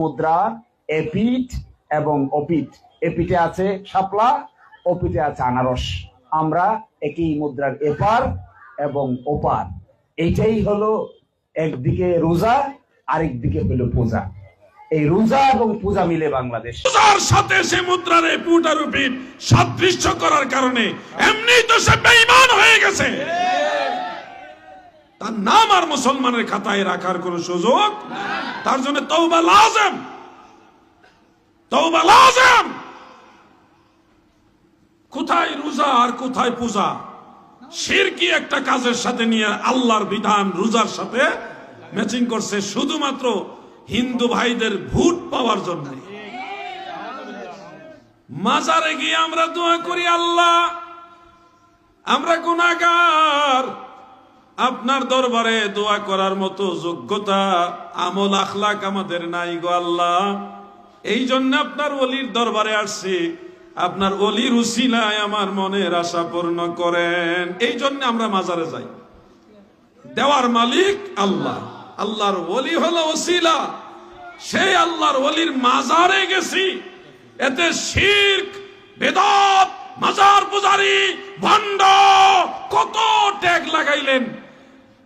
মুদ্রা এপিট এবং অপিট এপিটে আছে শাপলা অপিটে আছে আনারস। আমরা একই মুদ্রার এপার এবং ওপার। এইটাই হলো একদিকে রোজা, আরেকদিকে হলো পূজা। এই রোজা এবং পূজা মিলে বাংলাদেশ। তার সাথে সে মুদ্রার এই পুটার পিঠ সাদৃশ্য করার কারণে এমনি তো সে বেঈমান হয়ে গেছে। তার নাম আর মুসলমানের খাতায় রাখার কোন সুযোগ তার জন্য তৌবা লাজম। তৌবা লাজম। কোথায় রোজা আর কোথায় পূজা? শিরকি একটা কাজের সাথে নিয়ে আল্লাহর বিধান রোজার সাথে ম্যাচিং করছে শুধুমাত্র হিন্দু ভাইদের ভোট পাওয়ার জন্য। মাজারে গিয়ে আমরা দোয়া করি, আল্লাহ, আমরা গুনাহগার আপনার দরবারে দোয়া করার মতো যোগ্যতা, আমল আখলাক আমাদের নাই গো আল্লাহ। এই জন্য আপনার অলির দরবারে আসছি। আপনার অলির উসিলায় আমার মনের আশা পূর্ণ করেন। এই জন্য আমরা মাজারে যাই। দেওয়ার মালিক আল্লাহ। আল্লাহর অলি হলো ওসিলা সেই আল্লাহর অলির মাজারে গেছি। এতে শির্ক, বেদাত, মাজার পূজারি, ভণ্ড, কত ট্যাগ লাগাইলেন।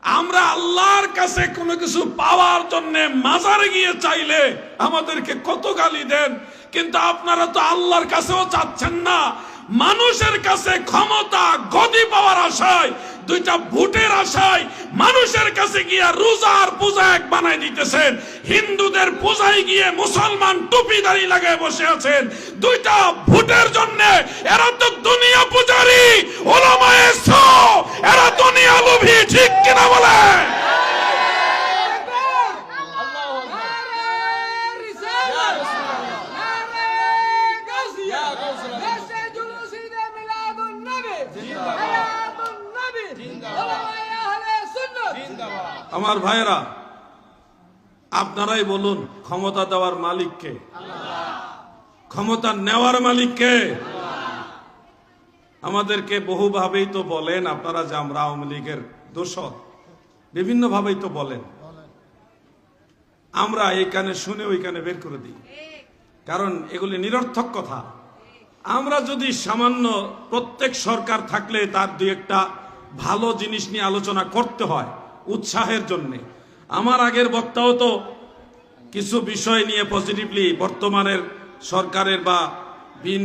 আমরা আল্লাহর কাছে কোনো কিছু পাওয়ার জন্য মাজারে গিয়ে চাইলে আমাদেরকে কত গালি দেন, কিন্তু আপনারা তো আল্লাহর কাছেও চাচ্ছেন না। মানুষের কাছে ক্ষমতা, গদি পাওয়ার আশায়, দুইটা ভোটের আশায় মানুষের কাছে গিয়া রোজার পূজা এক বানাই দিতেছেন। হিন্দুদের পূজায় গিয়ে মুসলমান টুপি দাঁড়িয়ে লাগায় বসে আছেন। দুইটা ভোটের জন্য আমার ভাইয়েরা, আপনারাই বলুন ক্ষমতা দেওয়ার মালিককে ক্ষমতা নেওয়ার মালিককে আমাদেরকে বহুভাবেই তো বলেন, আপনারা যে আমরা আওয়ামী লীগের দোষর বিভিন্ন ভাবেই তো বলেন। আমরা এই কানে শুনে ওই কানে বের করে দিই। কারণ এগুলি নিরর্থক কথা। আমরা যদি সামান্য প্রত্যেক সরকার থাকলে তার দুই একটা ভালো জিনিস নিয়ে আলোচনা করতে হয় উৎসাহের জন্যে। আমার আগের বক্তাও তো কিছু বিষয় নিয়ে পজিটিভলি বর্তমানের সরকারের বা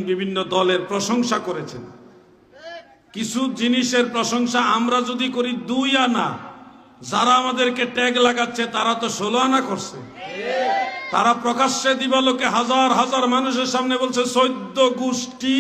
বিভিন্ন দলের প্রশংসা করেছেন। কিছু জিনিসের প্রশংসা আমরা যদি করি দুই আনা, যারা আমাদেরকে ট্যাগ লাগাচ্ছে তারা তো ষোলো আনা করছে। তারা প্রকাশ্যে দিবালোকে হাজার হাজার মানুষের সামনে বলছে, চৈদ্দ গোষ্ঠী